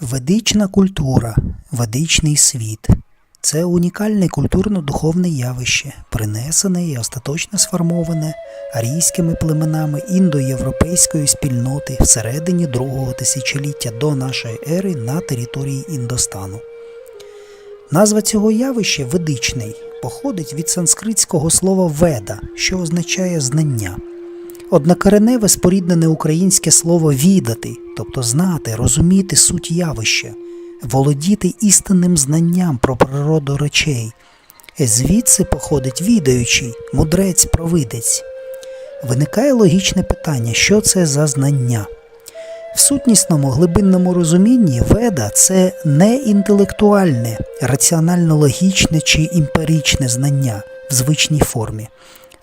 Ведична культура, ведичний світ це унікальне культурно-духовне явище, принесене і остаточно сформоване арійськими племенами індоєвропейської спільноти всередині другого тисячоліття до нашої ери на території Індостану. Назва цього явища ведичний походить від санскритського слова веда, що означає знання. Однокореневе споріднене українське слово відати, тобто знати, розуміти суть явища, володіти істинним знанням про природу речей. Звідси походить відаючий, мудрець, провидець. Виникає логічне питання, що це за знання? В сутнісному глибинному розумінні веда це не інтелектуальне, раціонально-логічне чи імперічне знання в звичній формі,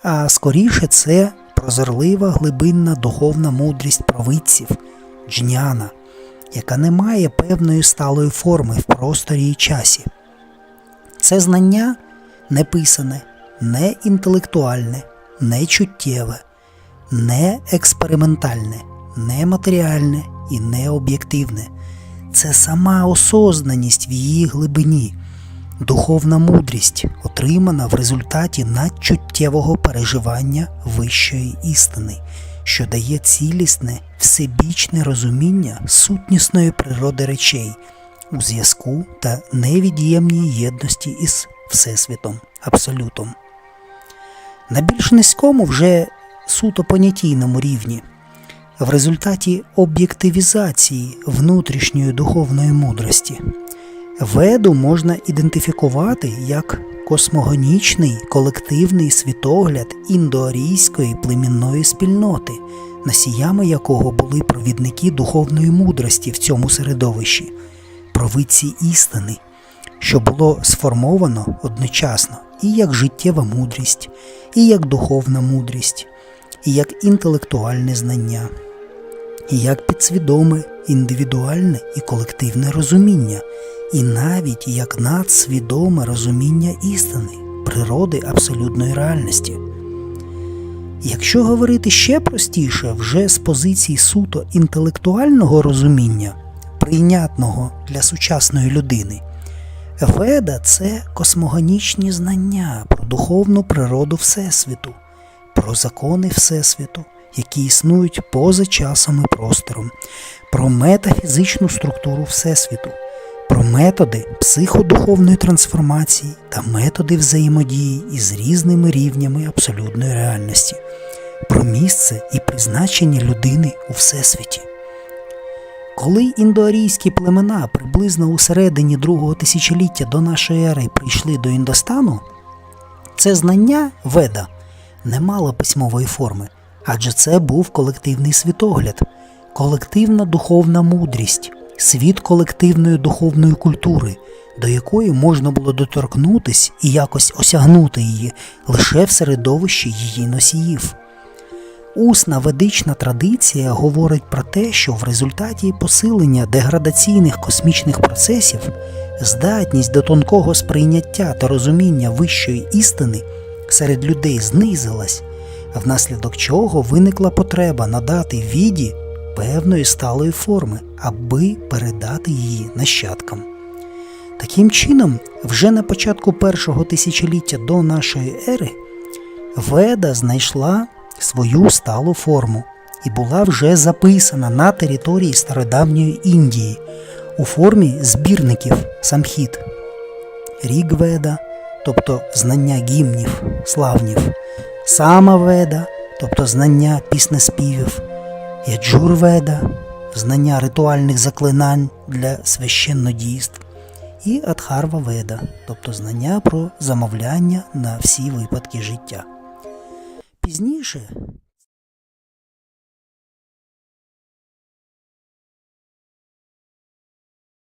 а скоріше це прозорлива глибинна духовна мудрість провидців, джняна, яка не має певної сталої форми в просторі і часі. Це знання не писане, не інтелектуальне, не чуттєве, не експериментальне, не матеріальне і не об'єктивне. Це сама осознаність в її глибині, духовна мудрість, отримана в результаті надчуттєвого переживання вищої істини, що дає цілісне, всебічне розуміння сутнісної природи речей у зв'язку та невід'ємній єдності із Всесвітом, Абсолютом. На більш низькому вже суто понятійному рівні в результаті об'єктивізації внутрішньої духовної мудрості. Веду можна ідентифікувати як космогонічний колективний світогляд індоарійської племінної спільноти, носіями якого були провідники духовної мудрості в цьому середовищі, провидці істини, що було сформовано одночасно і як життєва мудрість, і як духовна мудрість, і як інтелектуальне знання і як підсвідоме, індивідуальне і колективне розуміння, і навіть як надсвідоме розуміння істини, природи абсолютної реальності. Якщо говорити ще простіше, вже з позиції суто інтелектуального розуміння, прийнятного для сучасної людини, веда це космогонічні знання про духовну природу Всесвіту, про закони Всесвіту які існують поза часом і простором, про метафізичну структуру Всесвіту, про методи психодуховної трансформації та методи взаємодії із різними рівнями абсолютної реальності, про місце і призначення людини у Всесвіті. Коли індоарійські племена приблизно у середині другого тисячоліття до нашої ери прийшли до Індостану, це знання веда не мало письмової форми, адже це був колективний світогляд, колективна духовна мудрість, світ колективної духовної культури, до якої можна було доторкнутись і якось осягнути її лише в середовищі її носіїв. Усна ведична традиція говорить про те, що в результаті посилення деградаційних космічних процесів здатність до тонкого сприйняття та розуміння вищої істини серед людей знизилась, внаслідок чого виникла потреба надати віді певної сталої форми, аби передати її нащадкам. Таким чином, вже на початку першого тисячоліття до нашої ери Веда знайшла свою сталу форму і була вже записана на території стародавньої Індії у формі збірників самхіт, Рігведа, тобто знання гімнів, славнів, Самаведа, тобто знання піснеспівів, Яджурведа, знання ритуальних заклинань для священнодійств, і Адхарва Веда, тобто знання про замовляння на всі випадки життя. Пізніше